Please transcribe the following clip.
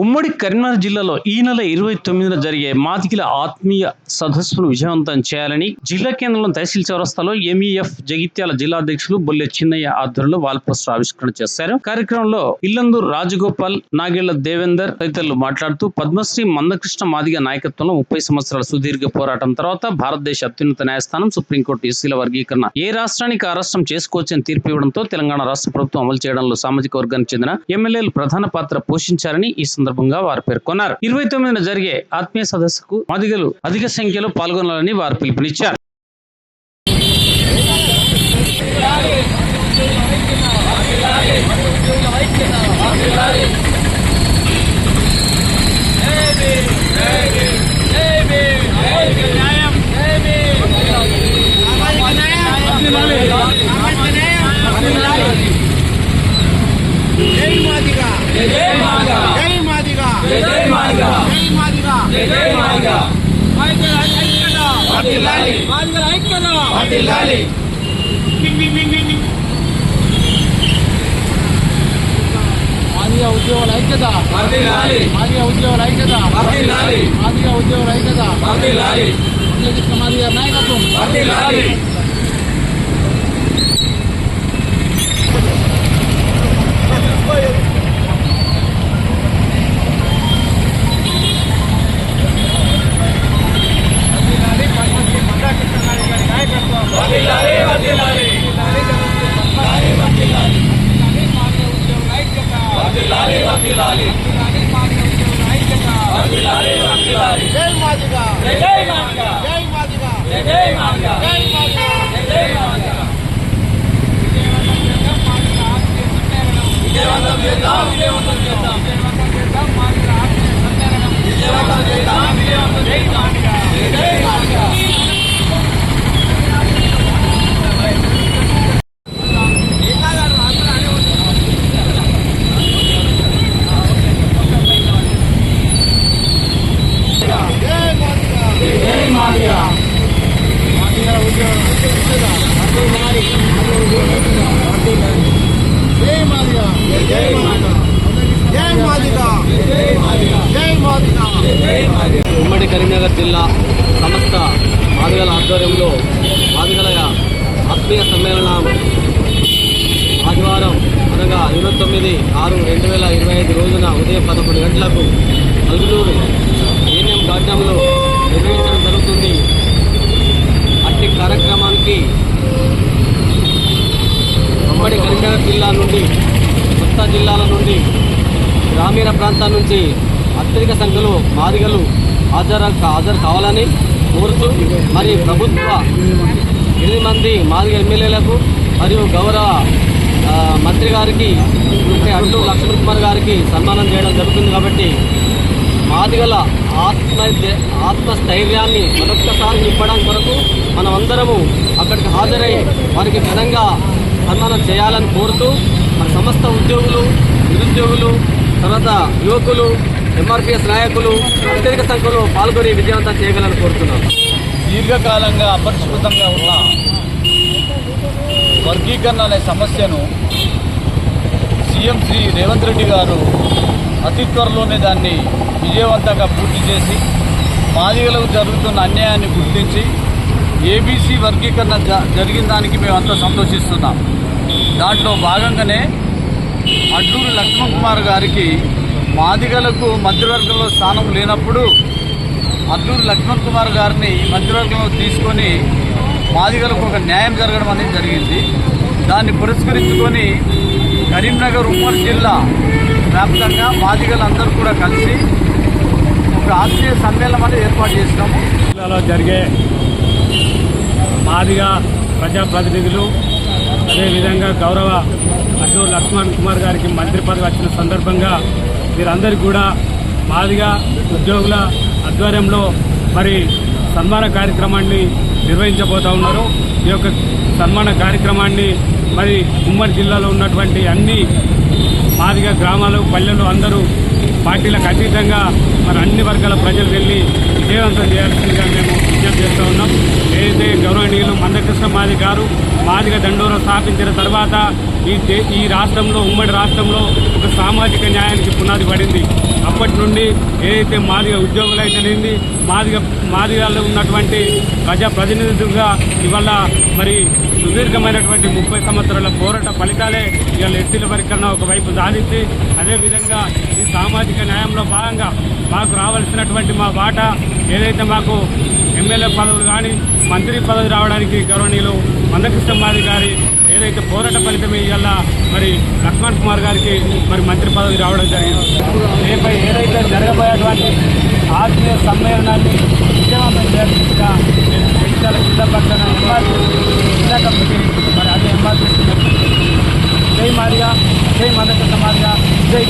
ఉమ్మడి కరీంనగర్ జిల్లాలో ఈ నెల ఇరవై తొమ్మిదిన జరిగే మాదికిల ఆత్మీయ సదస్సును విజయవంతం చేయాలని జిల్లా కేంద్రంలో తహసీల్ చౌరస్తాలో ఎంఈఎఫ్ జగిత్యాల జిల్లా అధ్యక్షులు బొల్లె చిన్నయ్య ఆధ్వర్యంలో వాల్ పోస్టర్ ఆవిష్కరణ చేశారు. కార్యక్రమంలో ఇల్లందు రాజగోపాల్ నాగేళ్ళ దేవేందర్ తదితరులు మాట్లాడుతూ పద్మశ్రీ మందకృష్ణ మాదిగ నాయకత్వంలో ముప్పై సంవత్సరాల సుదీర్ఘ పోరాటం తర్వాత భారతదేశ అత్యున్నత న్యాయస్థానం సుప్రీంకోర్టు ఎస్సీల వర్గీకరణ ఏ రాష్ట్రానికి ఆ రాష్ట్రం చేసుకోవచ్చని తీర్పు ఇవ్వడంతో తెలంగాణ రాష్ట్ర ప్రభుత్వం అమలు చేయడంలో సామాజిక వర్గానికి చెందిన ఎమ్మెల్యేలు ప్రధాన పాత్ర పోషించారని ఈ సందర్భంగా వారు పేర్కొన్నారు. ఇరవై తొమ్మిదిన జరిగే ఆత్మీయ సదస్సుకు మదిగలు అధిక సంఖ్యలో పాల్గొనాలని వారు పిలుపునిచ్చారు జై మాదిగా జై మాదిగా జై మాదిగా జై మాదిగా జై మాదిగా జై మాదిగా మాదిగల ఐక్యత మాదిగల ఐక్యత మాదిగ ఉద్యోగుల ఐక్యత. మాదిగ ఉద్యోగుల ఐక్యత. మాదిగ ఉద్యోగుల ఐక్యత. వర్ధిల్లాలి మాదిగ నాయకత్వం. వర్ధిల్లాలి జై మాదిగా. జై మాదిగా. జై మాదిగా. జై మాదిగా. జై మాదిగా. జై మాదిగా. విజయవంతం చేద్దాం. విజయవంతం చేద్దాం. విజయవంతం చేద్దాం. మాదిగా. విజయవంతం చేద్దాం. విజయవంతం జై మాదిగా జై మాదిగా జై మాదిగా జై మాదిగా మాదిగా ఉద్యోగం అదే మారి జై మాదిగా జై మాదిగా జై మాదిగా జై మాదిగా జై మాదిగా జై మాదిగా ఉమ్మడి కరీంనగర్ జిల్లా సంస్థ మాదిగల ఆధ్వర్యంలో మాదిగల ఆత్మీయ సమ్మేళనం ఆదివారం అనగా ఇరవై తొమ్మిది ఆరు రెండు వేల ఇరవై ఐదు రోజున ఉదయం పదకొండు గంటలకు నలుగురు ఏఎం గార్డెంలో నిర్వహించడం జరుగుతుంది. అట్టి కార్యక్రమానికి ఉమ్మడి కరీంనగర్ జిల్లా నుండి కొత్త జిల్లాల నుండి గ్రామీణ ప్రాంతాల నుంచి అత్యధిక సంఖ్యలో మాదిగలు హాజరు హాజరు కావాలని కోరుతూ మరి ప్రభుత్వ ఎనిమిది మంది మాదిగ ఎమ్మెల్యేలకు మరియు గౌరవ మంత్రి గారికి అంటే అంటూ లక్ష్మణ్ కుమార్ గారికి సన్మానం చేయడం జరుగుతుంది కాబట్టి మాదిగల ఆత్మ ఆత్మస్థైర్యాన్ని మరొక్కసారి నింపడం కొరకు మనమందరము అక్కడికి హాజరై వారికి ఘనంగా సన్మానం చేయాలని కోరుతూ మన సమస్త ఉద్యోగులు నిరుద్యోగులు తర్వాత యువకులు ఎంఆర్పిఎస్ నాయకులు అత్యధిక సంఖ్యలో పాల్గొని విజయవంతం చేయగలని కోరుతున్నాను. దీర్ఘకాలంగా అపరిష్కృతంగా ఉన్న వర్గీకరణ అనే సమస్యను సీఎం శ్రీ రేవంత్ రెడ్డి గారు అతి త్వరలోనే దాన్ని విజయవంతంగా పూర్తి చేసి మాదిగలకు జరుగుతున్న అన్యాయాన్ని గుర్తించి ఏబీసీ వర్గీకరణ జ- జరిగిన దానికి మేమంతా సంతోషిస్తున్నాం. దాంట్లో భాగంగానే అడ్లూరు లక్ష్మణ్ కుమార్ గారికి మాదిగలకు మంత్రివర్గంలో స్థానం లేనప్పుడు అల్లూరు లక్ష్మణ్ కుమార్ గారిని మంత్రివర్గంలో తీసుకొని మాదిగలకు ఒక న్యాయం జరగడం అనేది జరిగింది. దాన్ని పురస్కరించుకొని కరీంనగర్ ఉమ్మడి జిల్లా వ్యాప్తంగా మాదిగలందరూ కూడా కలిసి ఒక ఆత్మీయ సమ్మేళనం అనేది ఏర్పాటు చేసినాము. జిల్లాలో జరిగే మాదిగా ప్రజాప్రతినిధులు అదేవిధంగా గౌరవ అటు లక్ష్మణ్ కుమార్ గారికి మంత్రి పదవి వచ్చిన సందర్భంగా వీరందరికీ కూడా మాదిగా ఉద్యోగుల ఆధ్వర్యంలో మరి సన్మాన కార్యక్రమాన్ని నిర్వహించబోతా ఉన్నారు. ఈ యొక్క సన్మాన కార్యక్రమాన్ని మరి ఉమ్మడి జిల్లాలో ఉన్నటువంటి అన్ని మాదిగా గ్రామాలు పల్లెలు అందరూ పార్టీలకు అతీతంగా మరి అన్ని వర్గాల ప్రజలు వెళ్ళి విజయవంతం చేయాల్సిందిగా మేము విజ్ఞప్తి చేస్తూ ఉన్నాం. ఏదైతే గౌరవనీయులు మందకృష్ణ మాది గారు మాదిగ దండోరం స్థాపించిన తర్వాత ఈ ఈ రాష్ట్రంలో ఉమ్మడి రాష్ట్రంలో ఒక సామాజిక న్యాయానికి పునాది పడింది. అప్పటి నుండి ఏదైతే మాదిగ ఉద్యోగులు అయితేనేది మాదిగ ఉన్నటువంటి ప్రజా ప్రతినిధులుగా ఇవాళ మరి సుదీర్ఘమైనటువంటి ముప్పై సంవత్సరాల పోరాట ఫలితాలే ఇవాళ ఎస్సీల పరికరణ ఒకవైపు సాధించి అదేవిధంగా ఈ సామాజిక న్యాయంలో భాగంగా మాకు రావాల్సినటువంటి మా వాటా ఏదైతే మాకు ఎమ్మెల్యే పదవులు కానీ మంత్రి పదవి రావడానికి గౌరవనీయులు మందకృష్ణ మాది గారి ఏదైతే పోరాట ఫలితం ఇవాళ మరి లక్ష్మణ్ కుమార్ గారికి మరి మంత్రి పదవి రావడం జరిగింది. రేపై ఏదైతే జరగబోయేటువంటి ఆత్మీయ సమ్మేళనాన్ని విజయవంతం చేయాల్సిందిగా నేను జగిత్యాల జిల్లా పక్కన ఎంఆర్పీ జిల్లా కమిటీ మరి అదే ఎంఆర్పీ జై మాదిగా జై మందకృష్ణ మాదిగా జై